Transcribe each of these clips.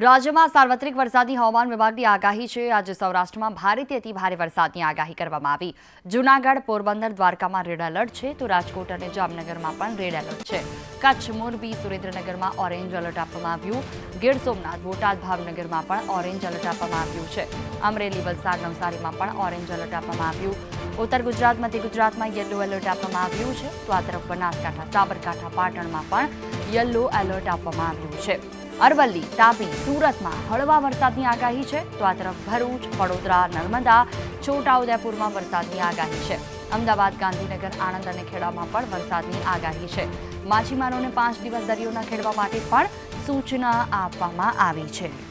રાજ્યમાં સાર્વત્રિક વરસાદની હવામાન વિભાગની આગાહી છે. આજે સૌરાષ્ટ્રમાં ભારેથી અતિ ભારે વરસાદની આગાહી કરવામાં આવી. જૂનાગઢ, પોરબંદર, દ્વારકામાં રેડ એલર્ટ છે. તો રાજકોટ અને જામનગરમાં પણ રેડ એલર્ટ છે. કચ્છ, મોરબી, સુરેન્દ્રનગરમાં ઓરેન્જ એલર્ટ આપવામાં આવ્યું. ગીર સોમનાથ, બોટાદ, ભાવનગરમાં પણ ઓરેન્જ એલર્ટ આપવામાં આવ્યું છે. અમરેલી, વલસાડ, નવસારીમાં પણ ઓરેન્જ એલર્ટ આપવામાં આવ્યું. ઉત્તર ગુજરાત, મધ્ય ગુજરાતમાં યલો એલર્ટ આપવામાં આવ્યું છે. તો આ તરફ બનાસકાંઠા, સાબરકાંઠા, પાટણમાં પણ યલો એલર્ટ આપવામાં આવ્યું છે. અરવલ્લી તાપી સુરતમાં હળવા વરસાદની આગાહી છે. તો આ તરફ ભરૂચ, વડોદરા, નર્મદા, છોટાઉદેપુરમાં વરસાદની આગાહી છે. અમદાવાદ, ગાંધીનગર, આણંદ અને ખેડામાં પણ વરસાદની આગાહી છે. માછીમારોને પાંચ દિવસ દરિયો ખેડવા માટે પણ સૂચના આપવામાં આવી છે.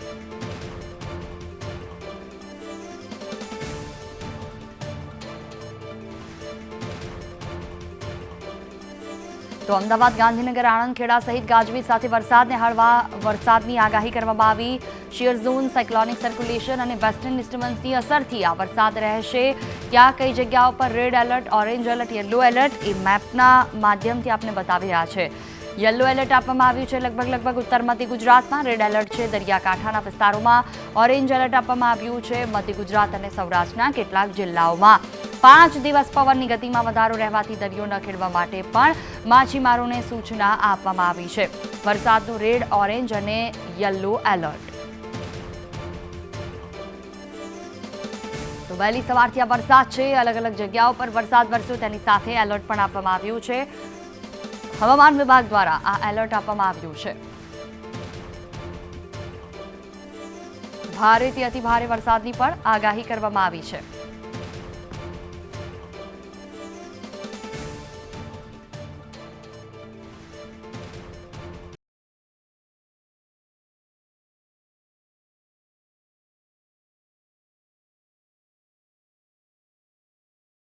તો અમદાવાદ ગાંધીનગર આણંદ ખેડા સહિત ગાજવીજ સાથે વરસાદને હળવા વરસાદની આગાહી કરવામાં આવી. શિયર ઝોન, સાયક્લોનિક સર્ક્યુલેશન અને વેસ્ટર્ન ડિસ્ટર્બન્સની અસરથી આ વરસાદ રહેશે. ક્યાં કઈ જગ્યાઓ પર red alert, orange alert, yellow alert એ મેપના માધ્યમથી આપને બતાવી રહ્યા છે. યલો એલર્ટ આપવામાં આવ્યું છે લગભગ લગભગ ઉત્તર મધ્ય ગુજરાતમાં. રેડ એલર્ટ છે દરિયાકાંઠાના વિસ્તારોમાં. ઓરેન્જ એલર્ટ આપવામાં આવ્યું છે મધ્ય ગુજરાત અને સૌરાષ્ટ્રના કેટલાક જિલ્લાઓમાં. પાંચ દિવસ પવનની ગતિમાં વધારો રહેવાથી દરિયો ન ખેડવા માટે પણ માછીમારોને સૂચના આપવામાં આવી છે. વરસાદનું રેડ, ઓરેન્જ અને યલો એલર્ટ. તો વહેલી સવારથી આ વરસાદ છે. અલગ અલગ જગ્યાઓ પર વરસાદ વરસ્યો. તેની સાથે એલર્ટ પણ આપવામાં આવ્યું છે. હવામાન વિભાગ દ્વારા આ એલર્ટ આપવામાં આવ્યું છે. ભારેથી અતિ ભારે વરસાદની પણ આગાહી કરવામાં આવી છે.